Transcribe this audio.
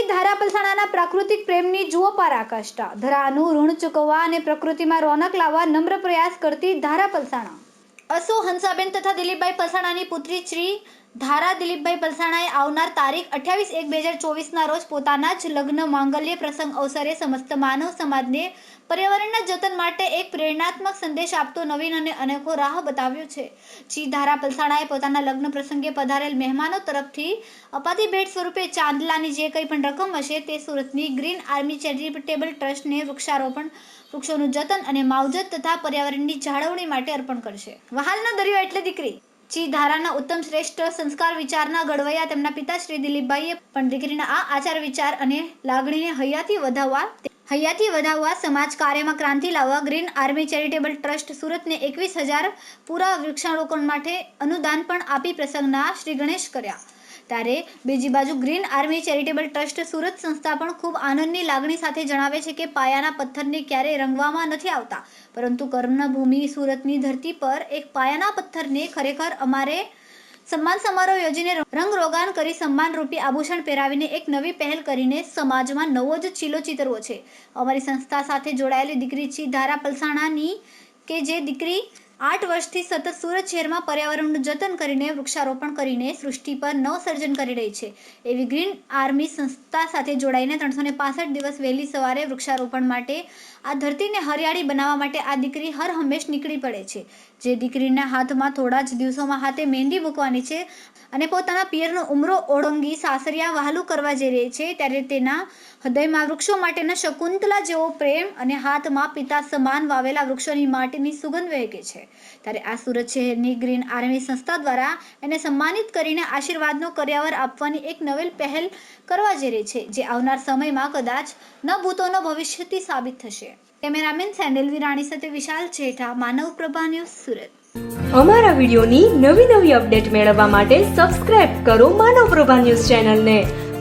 ધારા પલસાણાના પ્રાકૃતિક પ્રેમની જુઓ પરાકાષ્ઠા. ધરાનું ઋણ ચૂકવવા અને પ્રકૃતિમાં રોનક લાવવા નમ્ર પ્રયાસ કરતી ધારા પલસાણા. અસુ હંસાબેન તથા દિલીપભાઈ પલસાણાની પુત્રી શ્રી ધારા દિલીપભાઈ પલસાણાએ આવનાર તારીખ અઠ્યાવીસ એક બે હજાર ચોવીસના રોજ પોતાના જ લગ્ન માંગલ્ય પ્રસંગ અવસરે સમસ્ત માનવ સમાજને પર્યાવરણના જતન માટે એક પ્રેરણાત્મક સંદેશ આપતો નવીન અને અનેકો રાહ બતાવ્યો છે. જી ધારા પલસાણાએ પોતાના લગ્ન પ્રસંગે પધારેલ મહેમાનો તરફથી અપાતી ભેટ સ્વરૂપે ચાંદલાની જે કંઈ પણ રકમ હશે તે સુરતની ગ્રીન આર્મી ચેરિટેબલ ટ્રસ્ટને વૃક્ષારોપણ, વૃક્ષોનું જતન અને માવજત તથા પર્યાવરણની જાળવણી માટે અર્પણ કરશે. વહાલનો દરિયો એટલે દીકરી. જી ધારાના ઉત્તમ શ્રેષ્ઠ સંસ્કાર વિચારના ઘડવૈયા તેમના પિતા શ્રી દિલીપભાઈએ પણ દીકરીના આ આચાર વિચાર અને લાગણીને હૈયાથી વધાવવા હૈયાથી વધાવવા સમાજ કાર્યમાં ક્રાંતિ લાવવા ગ્રીન આર્મી ચેરિટેબલ ટ્રસ્ટ સુરતને એકવીસ હજાર પૂરા વૃક્ષારોપણ માટે અનુદાન પણ આપી પ્રસંગના શ્રી ગણેશ કર્યા. ત્યારે બીજી બાજુ green army charitable trust Surat સંસ્થા પણ ખૂબ આનંદની લાગણી સાથે જણાવે છે કે પાયાના પથ્થરને ક્યારેય રંગવામાં નથી આવતા. પરંતુ કર્મભૂમિ સુરતની ધરતી પર એક પાયાના પથ્થરને ખરેખર અમારે સન્માન સમારોહ યોજીને રંગ રોગાન કરી સન્માનરૂપી આભૂષણ પહેરાવીને એક નવી પહેલ કરીને સમાજમાં નવો જ ચીલો ચિતરવો છે. અમારી સંસ્થા સાથે જોડાયેલી દીકરી છી ધારા પલસાણાની કે જે દીકરી આઠ વર્ષથી સતત સુરત શહેરમાં પર્યાવરણનું જતન કરીને વૃક્ષારોપણ કરીને સૃષ્ટિ પર નવસર્જન કરી રહી છે. એવી ગ્રીન આર્મી સંસ્થા સાથે જોડાઈને ત્રણસો દિવસ વહેલી સવારે વૃક્ષારોપણ માટે આ ધરતીને હરિયાળી બનાવવા માટે આ દીકરી હર હંમેશ નીકળી પડે છે. જે દીકરીના હાથમાં થોડા જ દિવસોમાં હાથે મહેંદી મૂકવાની છે અને પોતાના પિયરનો ઉમરો ઓળંગી સાસરિયા વહાલું કરવા જઈ રહી છે, ત્યારે તેના હૃદયમાં વૃક્ષો માટેના શકુંતલા જેવો પ્રેમ અને હાથમાં પિતા સમાન વાવેલા વૃક્ષોની માટીની સુગંધ વહેકે છે. ત્યારે આ સુરત શહેરની ગ્રીન આર્મી સંસ્થા દ્વારા એને સન્માનિત કરીને આશીર્વાદનો કર્યાવર આપવાની એક નવેલ પહેલ કરવા જઈ રહી છે, જે આવનાર સમયમાં કદાચ ન ભૂતોનો ભવિષ્યથી સાબિત થશે. કેમેરામેન સેન્ડલવી રાણી સાથે વિશાલ છેઠા માનવ પ્રભા ન્યૂઝ સુરત. અમારા વિડીયોની નવી નવી અપડેટ મેળવવા માટે સબસ્ક્રાઇબ કરો માનવ પ્રભા ન્યૂઝ ચેનલને.